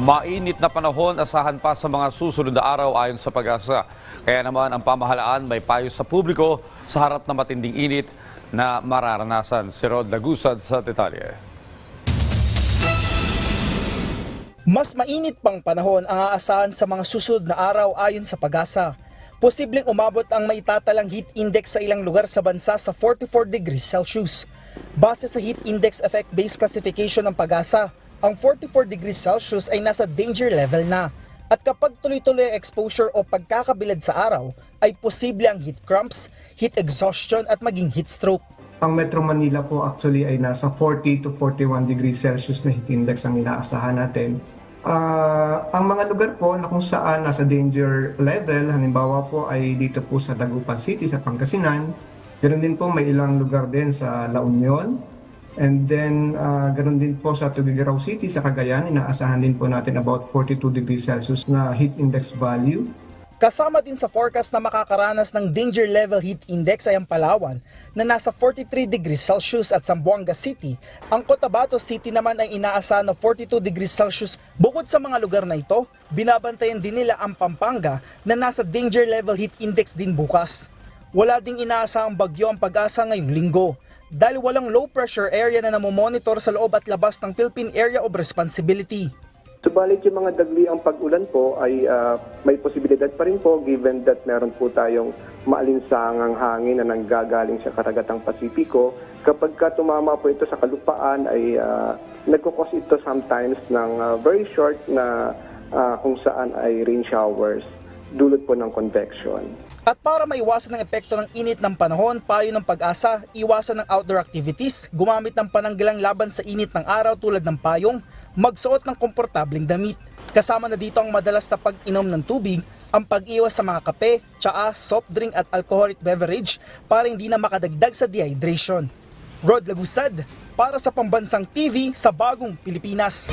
Mainit na panahon asahan pa sa mga susunod na araw ayon sa pag-asa. Kaya naman ang pamahalaan may payo sa publiko sa harap na matinding init na mararanasan. Si Rod Lagusad sa detalye. Mas mainit pang panahon ang aasahan sa mga susunod na araw ayon sa pag-asa. Posibleng umabot ang maitatalang heat index sa ilang lugar sa bansa sa 44 degrees Celsius. Base sa heat index effect-based classification ng pag-asa, ang 44 degrees Celsius ay nasa danger level na. At kapag tuloy-tuloy ang exposure o pagkakabilad sa araw, ay posible ang heat cramps, heat exhaustion at maging heat stroke. Ang Metro Manila po actually ay nasa 40 to 41 degrees Celsius na heat index ang inaasahan natin. Ah, ang mga lugar po na kung saan nasa danger level, halimbawa po ay dito po sa Dagupan City, sa Pangasinan. Ganoon din po may ilang lugar din sa La Union. And then, ah, ganoon din po sa Tugigaraw City, sa Cagayan, inaasahan din po natin about 42 degrees Celsius na heat index value. Kasama din sa forecast na makakaranas ng danger level heat index ay ang Palawan na nasa 43 degrees Celsius at Zamboanga City. Ang Cotabato City naman ay inaasahan na 42 degrees Celsius. Bukod sa mga lugar na ito, binabantayan din nila ang Pampanga na nasa danger level heat index din bukas. Wala ding inaasahang bagyo ang pag-asa ngayong linggo dahil walang low pressure area na namomonitor sa loob at labas ng Philippine Area of Responsibility. Subalit yung mga dagli ang pag-ulan po ay ah, may posibilidad pa rin po given that meron po tayong maalinsangang hangin na nanggagaling sa karagatang Pasipiko. Kapag ka tumama po ito sa kalupaan ay uh, nagkukos ito sometimes ng ah, very short na ah, kung saan ay rain showers dulot po ng convection. At para maiwasan ang epekto ng init ng panahon, payo ng pag-asa, iwasan ng outdoor activities, gumamit ng pananggalang laban sa init ng araw tulad ng payong, magsuot ng komportabling damit. Kasama na dito ang madalas na pag-inom ng tubig, ang pag-iwas sa mga kape, tsaa, soft drink at alcoholic beverage para hindi na makadagdag sa dehydration. Rod Lagusad, para sa Pambansang TV sa Bagong Pilipinas.